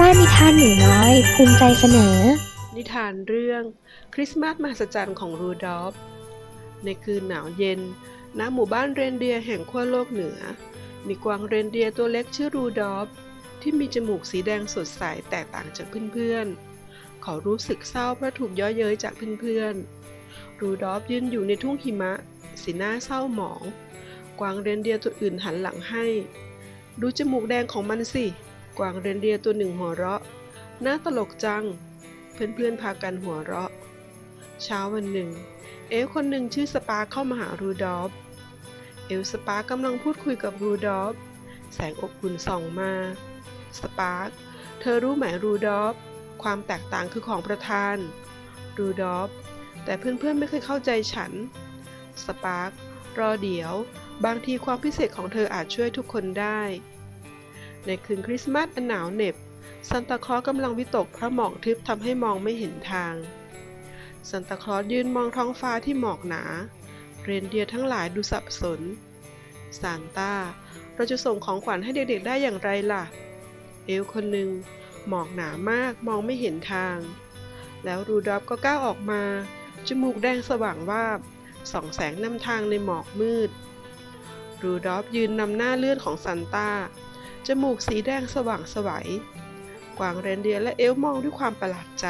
บ้านนิทานหนูน้อย ภูมิใจเสนอ นิทานเรื่อง คริสต์มาสมหัศจรรย์ของรูดอล์ฟในคืนหนาวเย็น ณ หมู่บ้านเรนเดียร์แห่งขั้วโลกเหนือ มีกวางเรนเดียร์ตัวเล็กชื่อรูดอล์ฟที่มีจมูกสีแดงสดใสแตกต่างจากเพื่อนๆ เขารู้สึกเศร้าเพราะถูกย่อเย้ยจากเพื่อนๆ รูดอล์ฟยืนอยู่ในทุ่งหิมะ สีหน้าเศร้าหมอง กวางเรนเดียร์ตัวอื่นหันหลังให้ ดูจมูกแดงของมันสิ กวางเรนเดียตัวหนึ่งหัวเราะ น่าตลกจัง เพื่อนๆพากันหัวเราะ เช้าวันหนึ่ง เอลคนหนึ่งชื่อสปาเข้ามาหารูดอลฟเอลสปากำลังพูดคุยกับรูดอลฟแสงอบอุ่นส่องมา สปาร์เธอรู้ไหมรูดอลฟความแตกต่างคือของประธาน รูดอลฟแต่เพื่อนๆไม่เคยเข้าใจฉัน สปาร์รอเดี๋ยว บางทีความพิเศษของเธออาจช่วยทุกคนได้ ในคืนคริสต์มาสอันหนาวเหน็บซันตาคลอสกำลังวิตกเพราะหมอกทึบทำให้มองไม่เห็นทางซันตาคลอสยืนมองท้องฟ้าที่หมอกหนา เรนเดียร์ทั้งหลายดูสับสนซานต้าเราจะส่งของขวัญให้เด็กๆได้อย่างไรล่ะ เอลคนหนึ่งหมอกหนามากมองไม่เห็นทาง แล้วรูดอฟก็ก้าวออกมา จมูกแดงสว่างวาบส่องแสงนำทางในหมอกมืด รูดอฟยืนนำหน้าเลื่อนของซันต้า จมูกสีแดงสว่างไสวัย กวางเรนเดียและเอลมองด้วยความประหลาดใจ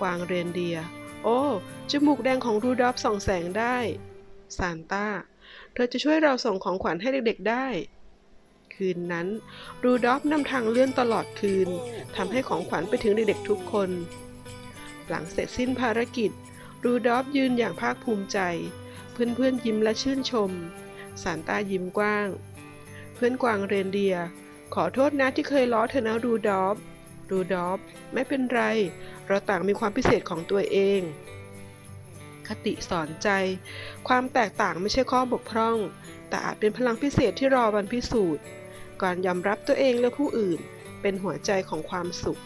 กวางเรนเดีย โอ้ จมูกแดงของรูดอฟส่องแสงได้ซานต้า เธอจะช่วยเราส่งของขวัญให้เด็กๆได้ คืนนั้น รูดอฟนำทางเลื่อนตลอดคืนทำให้ของขวัญไปถึงเด็กๆทุกคน หลังเสร็จสิ้นภารกิจ รูดอฟยืนอย่างภาคภูมิใจ เพื่อนๆยิ้มและชื่นชม ซานต้ายิ้มกว้าง เพื่อนกวางเรนเดียร์ขอโทษนะที่เคยล้อเธอนะรูดอฟรูดอฟไม่เป็นไร เราต่างมีความพิเศษของตัวเอง คติสอนใจ ความแตกต่างไม่ใช่ข้อบกพร่อง แต่อาจเป็นพลังพิเศษที่รอวันพิสูจน์ การยอมรับตัวเองและผู้อื่น เป็นหัวใจของความสุข